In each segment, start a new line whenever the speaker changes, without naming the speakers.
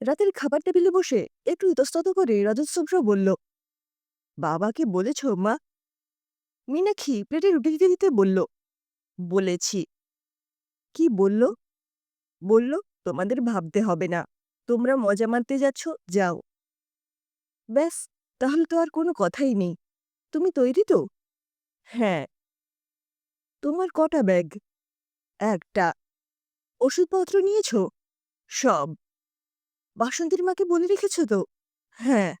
রাতের খাবার টেবিলে বসে একটু ইতস্তত করে রজতসভ্র বলল বাবাকে বলেছ, মা? মীনাক্ষী প্লেটে রুটি দিতে দিতে বলল, বলেছি। কি বলল? বলল, তোমাদের ভাবতে হবে না। তোমরা মজা মারতে যাচ্ছ, যাও। ব্যাস, তাহলে তো আর কোনো কথাই নেই। তুমি তৈরি তো? হ্যাঁ। তোমার কটা ব্যাগ? একটা। ওষুধপত্র নিয়েছ? সব। বাসন্তীর মাকে বলে রেখেছ তো? হ্যাঁ।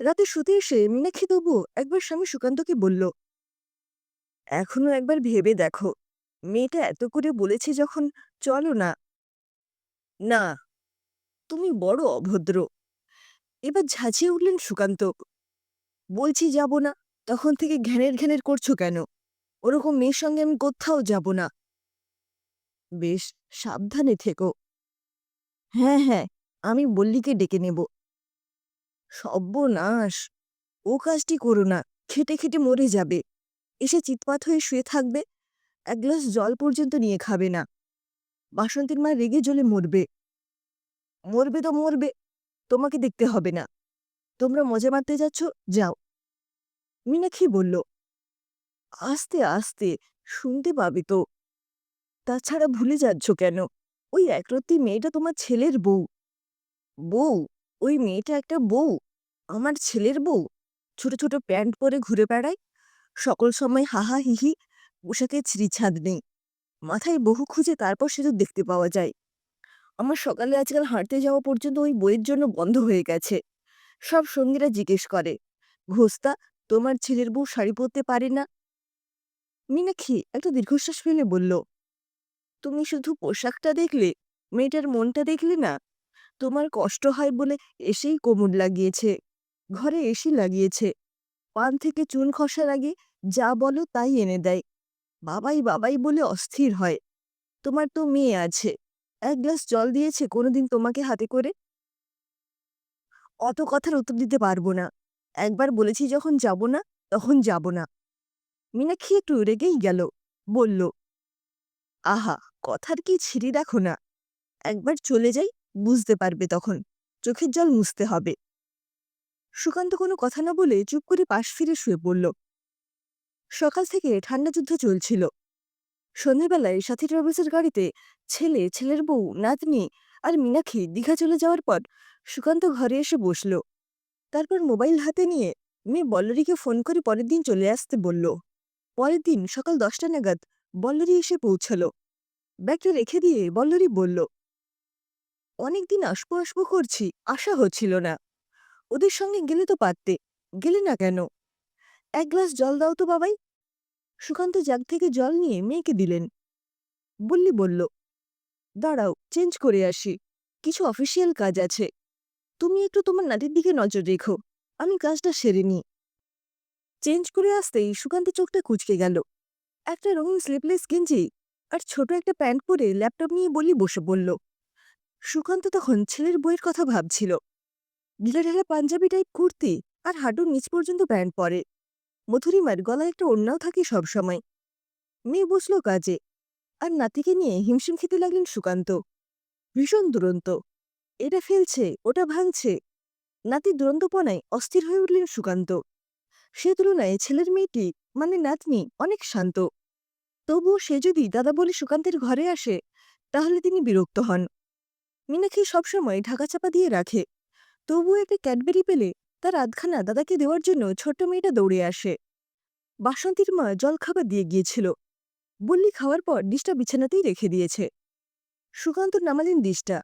রাতে শুতে এসে মীনাক্ষী তবু একবার স্বামী সুকান্তকে বলল, এখনও একবার ভেবে দেখো, মেয়েটা এত করে বলেছে যখন চলো না। না, তুমি বড় অভদ্র। এবার ঝাঁঝিয়ে উঠলেন সুকান্ত, বলছি যাব না, তখন থেকে ঘ্যানের ঘ্যানের করছ কেন? ওরকম মেয়ের সঙ্গে আমি কোথাও যাব না। বেশ, সাবধানে থেকো। হ্যাঁ হ্যাঁ আমি বল্লিকে ডেকে নেব। সর্বনাশ ও কাজটি করো না, খেটে খেটে মরে যাবে। এসে চিৎপাত হয়ে শুয়ে থাকবে, এক গ্লাস জল পর্যন্ত নিয়ে খাবে না। বাসন্তীর মা রেগে জ্বলে মরবে। মরবে তো মরবে, তোমাকে দেখতে হবে না। তোমরা মজা মারতে যাচ্ছ, যাও। মীনাক্ষী বলল, আস্তে আস্তে, শুনতে পাবে তো। তাছাড়া ভুলে যাচ্ছ কেন? ওই একরত্তি মেয়েটা তোমার ছেলের বউ। বউ? ওই মেয়েটা একটা বউ? আমার ছেলের বউ? ছোট ছোট প্যান্ট পরে ঘুরে বেড়ায়? সকল সময় হাহা হিহি পোশাকে ছিঁড়িছাঁদ নেই। মাথায় বহু খুঁজে তারপর সে তো দেখতে পাওয়া যায়। আমার সকালে আজকাল হাঁটতে যাওয়া পর্যন্ত ওই বইয়ের জন্য বন্ধ হয়ে গেছে। সব সঙ্গীরা জিজ্ঞেস করে ঘোস্তা তোমার ছেলের বউ শাড়ি পরতে পারে না? মীনাক্ষী একটা দীর্ঘশ্বাস ফেলে বলল তুমি শুধু পোশাকটা দেখলে, মেয়েটার মনটা দেখলে না, তোমার কষ্ট হয় বলে এসেই কোমর লাগিয়েছে, ঘরে এসি লাগিয়েছে। পান থেকে চুন খসার আগে যা বলো তাই এনে দেয়। বাবাই বাবাই বলে অস্থির হয়। তোমার তো মেয়ে আছে, এক গ্লাস জল দিয়েছে কোনোদিন তোমাকে হাতে করে? অত কথার উত্তর দিতে পারব না। একবার বলেছি যখন যাব না, তখন যাব না। মীনাক্ষী একটু রেগেই গেল, বলল, আহা কথার কি ছিঁড়ি রাখো না? একবার চলে যাই, বুঝতে পারবে তখন। চোখের জল মুছতে হবে। সুকান্ত কোনো কথা না বলে চুপ করে পাশ ফিরে শুয়ে পড়ল। সকাল থেকে ঠান্ডা যুদ্ধ চলছিল। সন্ধেবেলায় সাথী ট্রাভেলসের গাড়িতে ছেলে, ছেলের বউ, নাতনি আর মীনাক্ষী দীঘা চলে যাওয়ার পর সুকান্ত ঘরে এসে বসল। তারপর মোবাইল হাতে নিয়ে মেয়ে বল্লরীকে ফোন করে পরের দিন চলে আসতে বলল। পরের দিন সকাল দশটা নাগাদ বল্লরী এসে পৌঁছল। ব্যাগটা রেখে দিয়ে বল্লরি বলল, অনেকদিন আসব আসব করছি, আশা হচ্ছিল না। ওদের সঙ্গে গেলে তো পারতে, গেলে না কেন? এক গ্লাস জল দাও তো বাবাই। সুকান্ত জাগ থেকে জল নিয়ে মেয়েকে দিলেন। বললি বলল, দাঁড়াও, চেঞ্জ করে আসি। কিছু অফিসিয়াল কাজ আছে। তুমি একটু তোমার নাতির দিকে নজর রেখো। আমি কাজটা সেরে নিই। চেঞ্জ করে আসতেই সুকান্তের চোখটা কুচকে গেল। একটা রঙিন স্লিপলেস গেঞ্জি আর ছোট একটা প্যান্ট পরে ল্যাপটপ নিয়ে বলি বসে পড়ল। সুকান্ত তখন ছেলের বইয়ের কথা ভাবছিল। ঢিলা ঢেলা পাঞ্জাবি টাইপ কুর্তি আর হাঁটুর নিচ পর্যন্ত প্যান্ট পরে। মধুরিমার গলায় একটা অন্যাও থাকে সবসময় মেয়ে বসল কাজে আর নাতিকে নিয়ে হিমশিম খেতে লাগলেন সুকান্ত। ভীষণ দুরন্ত। এটা ফেলছে, ওটা ভাঙছে। নাতি দুরন্তপনায় অস্থির হয়ে উঠলেন সুকান্ত। সে তুলনায় ছেলের মেয়েটি মানে নাতনি, অনেক শান্ত। তবুও সে যদি দাদা বলে সুকান্তের ঘরে আসে, তাহলে তিনি বিরক্ত হন। মীনাক্ষী সবসময় ঢাকা চাপা দিয়ে রাখে। তবুও একটা ক্যাডবেরি পেলে তার আধখানা দাদাকে দেওয়ার জন্য ছোট্ট মেয়েটা দৌড়ে আসে। বাসন্তীর মা জলখাবার দিয়ে গিয়েছিল। বল্লি খাওয়ার পর ডিশটা বিছানাতেই রেখে দিয়েছে। সুকান্ত নামালেন ডিশটা।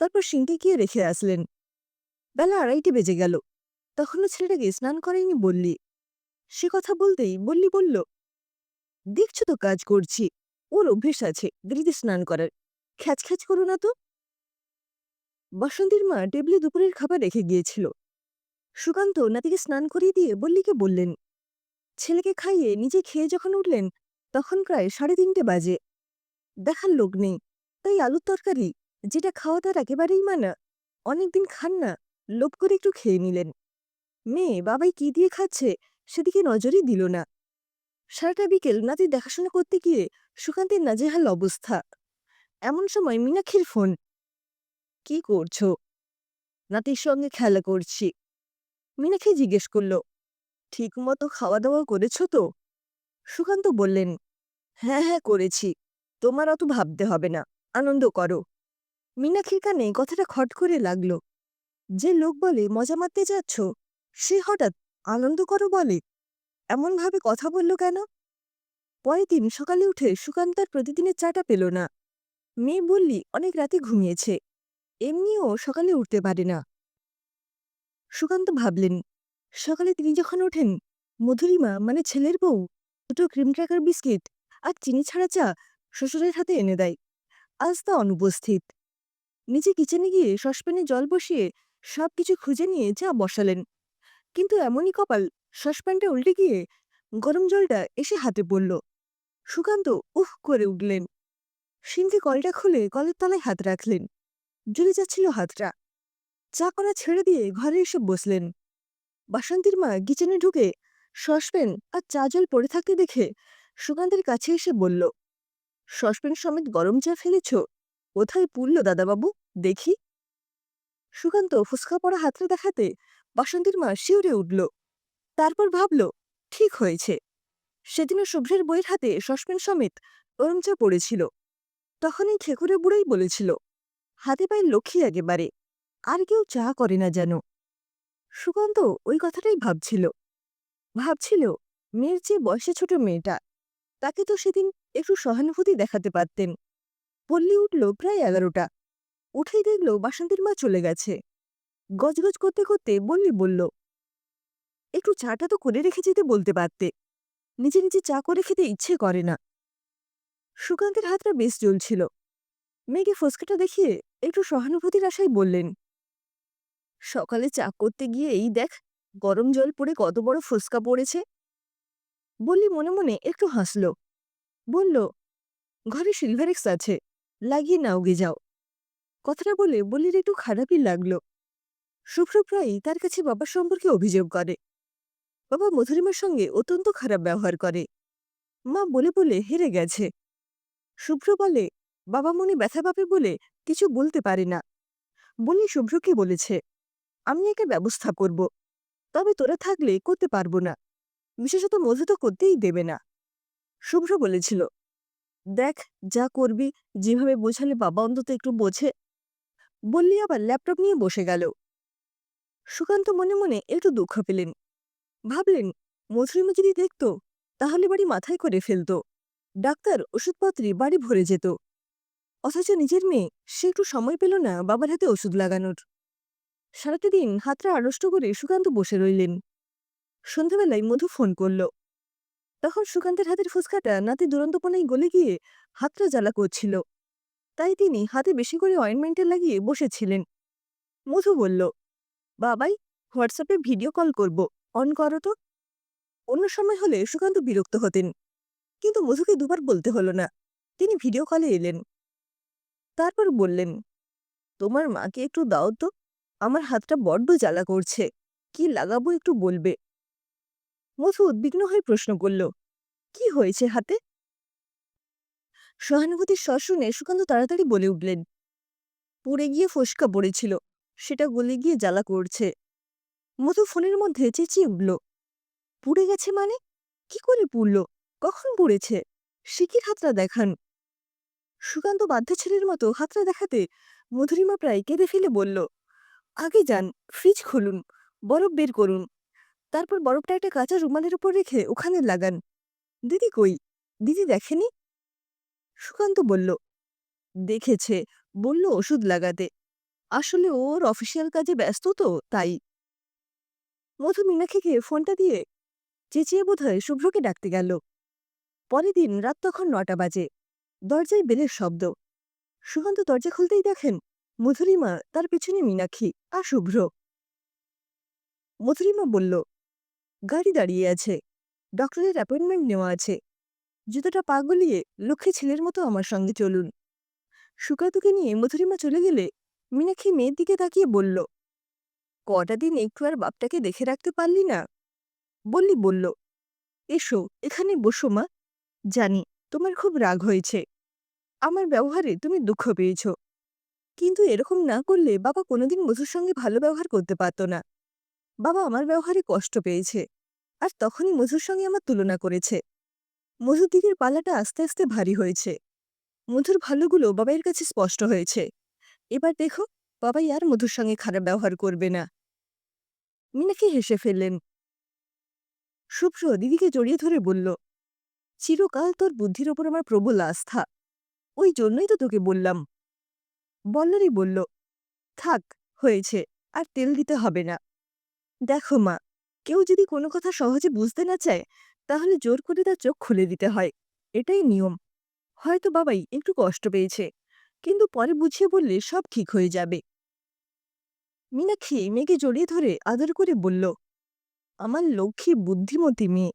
তারপর সিংকে গিয়ে রেখে আসলেন। বেলা আড়াইটে বেজে গেল। তখনও ছেলেটাকে স্নান করেনি বললি। সে কথা বলতেই বললি বলল দেখছ তো কাজ করছি। ওর অভ্যেস আছে দেরিতে স্নান করার। খ্যাচ খ্যাচ করো না তো। বসন্তীর মা টেবিলে দুপুরের খাবার রেখে গিয়েছিল। সুকান্ত নাতিকে স্নান করিয়ে দিয়ে বল্লিকে বললেন, ছেলেকে খাইয়ে নিজে খেয়ে যখন উঠলেন, তখন প্রায় সাড়ে তিনটে বাজে। দেখার লোক নেই, তাই আলুর তরকারি, যেটা খাওয়া তার একেবারেই মানা, অনেকদিন খান না, লোভ করে একটু খেয়ে নিলেন। মেয়ে, বাবাই কি দিয়ে খাচ্ছে, সেদিকে নজরই দিল না। সারাটা বিকেল নাতির দেখাশোনা করতে গিয়ে সুকান্তের নাজেহাল অবস্থা। এমন সময় মীনাক্ষীর ফোন, কি করছ? নাতির সঙ্গে খেলা করছি। মীনাক্ষী জিজ্ঞেস করল ঠিক মতো খাওয়া দাওয়া করেছ তো? সুকান্ত বললেন হ্যাঁ হ্যাঁ করেছি। তোমার অত ভাবতে হবে না, আনন্দ করো। মীনাক্ষীর কানে কথাটা খট করে লাগল, যে লোক বলে মজা মারতে যাচ্ছ, সে হঠাৎ আনন্দ করো বলে? এমনভাবে কথা বলল কেন? পরের দিন সকালে উঠে সুকান্ত আর প্রতিদিনের চাটা পেল না। মেয়ে বললি, অনেক রাতে ঘুমিয়েছে। এমনিও সকালে উঠতে পারে না। সুকান্ত ভাবলেন, সকালে তিনি যখন ওঠেন, মধুরিমা মানে ছেলের বউ, দুটো ক্রিম ক্র্যাকার বিস্কিট আর চিনি ছাড়া চা শ্বশুরের হাতে এনে দেয়। আজ তা অনুপস্থিত। নিচে কিচেনে গিয়ে সসপ্যানে জল বসিয়ে সব কিছু খুঁজে নিয়ে চা বসালেন। কিন্তু এমনই কপাল সসপ্যানটা উল্টে গিয়ে গরম জলটা এসে হাতে পড়ল। সুকান্ত উহ করে উঠলেন। সিন্ধি কলটা খুলে কলের তলায় হাত রাখলেন। জ্বলে যাচ্ছিল হাতটা। চা করা ছেড়ে দিয়ে ঘরে এসে বসলেন। বাসন্তীর মা কিচেনে ঢুকে সসপ্যান আর চা জল পড়ে থাকতে দেখে সুকান্তের কাছে এসে বলল সসপ্যান সমেত গরম চা ফেলেছ? কোথায় পুড়ল দাদাবাবু? দেখি। সুকান্ত ফুসকা পড়া হাতটা দেখাতে বাসন্তীর মা শিউরে উঠল। তারপর ভাবল, ঠিক হয়েছে। সেদিনও শুভ্রের বইয়ের হাতে সসপ্যান সমেত গরম চা পড়েছিল। তখনই ঠেকুরে বুড়োই বলেছিল, হাতে পায়ে লক্ষ্মী একেবারে, আর কেউ চা করে না যেন। সুকান্ত ওই কথাটাই ভাবছিল। ভাবছিল, মেয়ের চেয়ে বয়সে ছোট মেয়েটা, তাকে তো সেদিন একটু সহানুভূতি দেখাতে পারতেন। পল্লী উঠল প্রায় এগারোটা। উঠেই দেখল বাসন্তীর মা চলে গেছে। গজগজ করতে করতে বললি বলল, একটু চাটা তো করে রেখে যেতে বলতে পারতে। নিজে নিজে চা করে খেতে ইচ্ছে করে না। সুকান্তের হাতটা বেশ জ্বলছিল। মেয়েকে ফসকাটা দেখিয়ে একটু সহানুভূতির আশায় বললেন, সকালে চা করতে গিয়ে এই দেখ, গরম জল পড়ে কত বড় ফসকা পড়েছে। বললি মনে মনে একটু হাসল। বলল, ঘরে সিলভারেক্স আছে, লাগিয়ে নাও গে যাও। কথাটা বলে বলির একটু খারাপই লাগল। শুভ্র প্রায়ই তার কাছে বাবার সম্পর্কে অভিযোগ করে। বাবা মধুরিমার সঙ্গে অত্যন্ত খারাপ ব্যবহার করে। মা বলে বলে হেরে গেছে। শুভ্র বলে, বাবা মনে ব্যথা পাবে বলে কিছু বলতে পারে না। বলি শুভ্রকে বলেছে? আমি একে ব্যবস্থা করব। তবে তোরা থাকলে করতে পারব না। বিশেষত মধু তো করতেই দেবে না। শুভ্র বলেছিল, দেখ, যা করবি, যেভাবে বোঝালে বাবা অন্তত একটু বোঝে। বললি আবার ল্যাপটপ নিয়ে বসে গেল। সুকান্ত মনে মনে একটু দুঃখ পেলেন। ভাবলেন, মধুরিমা যদি দেখত, তাহলে বাড়ি মাথায় করে ফেলত। ডাক্তার ওষুধপত্রে বাড়ি ভরে যেত। অথচ নিজের মেয়ে, সে একটু সময় পেল না বাবার হাতে ওষুধ লাগানোর। সারাটা দিন হাতটা আড়ষ্ট করে সুকান্ত বসে রইলেন। সন্ধ্যাবেলায় মধু ফোন করল। তখন সুকান্তের হাতের ফুচকাটা নাতি দুরন্তপনায় গলে গিয়ে হাতটা জ্বালা করছিল। তাই তিনি হাতে বেশি করে অয়েনমেন্টে লাগিয়ে বসেছিলেন। মধু বলল বাবাই, হোয়াটসঅ্যাপে ভিডিও কল করব, অন করো তো। অন্য সময় হলে সুকান্ত বিরক্ত হতেন। কিন্তু মধুকে দুবার বলতে হলো না। তিনি ভিডিও কলে এলেন। তারপর বললেন, তোমার মাকে একটু দাও তো, আমার হাতটা বড্ড জ্বালা করছে। কি লাগাবো একটু বলবে? মধু উদ্বিগ্ন হয়ে প্রশ্ন করল, কি হয়েছে হাতে? সহানুভূতির স্বর শুনে সুকান্ত তাড়াতাড়ি বলে উঠলেন, পুড়ে গিয়ে ফসকা পড়েছিল। সেটা গলে গিয়ে জ্বালা করছে। মধু ফোনের মধ্যে চেঁচিয়ে উঠল। পুড়ে গেছে মানে? কি করে পুড়ল? কখন পুড়েছে? শিকির হাতটা দেখান? সুকান্ত বাধ্য ছেলের মতো হাতটা দেখাতে মধুরিমা প্রায় কেঁদে ফেলে বলল, আগে যান, ফ্রিজ খুলুন, বরফ বের করুন। তারপর বরফটা একটা কাঁচা রুমালের উপর রেখে ওখানে লাগান। দিদি কই? দিদি দেখেনি? সুকান্ত বলল, দেখেছে। বলল ওষুধ লাগাতে। আসলে ওর অফিসিয়াল কাজে ব্যস্ত তো, তাই। মধু মীনাক্ষীকে ফোনটা দিয়ে চেঁচিয়ে বোধহয় শুভ্রকে ডাকতে গেল। পরের দিন রাত তখন নটা বাজে। দরজায় বেলের শব্দ। সুকান্ত দরজা খুলতেই দেখেন মধুরিমা তার পিছনে মীনাক্ষী আর শুভ্র। মধুরিমা বলল, গাড়ি দাঁড়িয়ে আছে। ডক্টরের অ্যাপয়েন্টমেন্ট নেওয়া আছে। জুতোটা পা গলিয়ে লক্ষ্মী ছেলের মতো আমার সঙ্গে চলুন। সুকাতুকে নিয়ে মধুরিমা চলে গেলে মীনাক্ষী মেয়ের দিকে তাকিয়ে বলল, কটা দিন একটু আর বাপটাকে দেখে রাখতে পারলি না? বললি, বলল, এসো, এখানে বসো মা, জানি তোমার খুব রাগ হয়েছে, আমার ব্যবহারে তুমি দুঃখ পেয়েছ, কিন্তু এরকম না করলে বাবা কোনোদিন মধুর সঙ্গে ভালো ব্যবহার করতে পারত না। বাবা আমার ব্যবহারে কষ্ট পেয়েছে, আর তখনই মধুর সঙ্গে আমার তুলনা করেছে। মধুর দিকের পাল্লাটা আস্তে আস্তে ভারী হয়েছে। মধুর ভালোগুলো বাবাইয়ের কাছে স্পষ্ট হয়েছে। এবার দেখো, বাবাই আর মধুর সঙ্গে খারাপ ব্যবহার করবে না। মিনাকে হেসে ফেললেন। শুভ্র দিদিকে জড়িয়ে ধরে বলল, চিরকাল তোর বুদ্ধির ওপর আমার প্রবল আস্থা। ওই জন্যই তো তোকে বললাম। বল্লরই বলল, থাক, হয়েছে, আর তেল দিতে হবে না। দেখো মা, কেউ যদি কোনো কথা সহজে বুঝতে না চায়, তাহলে জোর করে তার চোখ খুলে দিতে হয়। এটাই নিয়ম। হয়তো বাবাই একটু কষ্ট পেয়েছে। কিন্তু পরে বুঝিয়ে বললে সব ঠিক হয়ে যাবে। মীনাক্ষী মেয়েকে জড়িয়ে ধরে আদর করে বলল, আমার লক্ষ্মী বুদ্ধিমতী মেয়ে।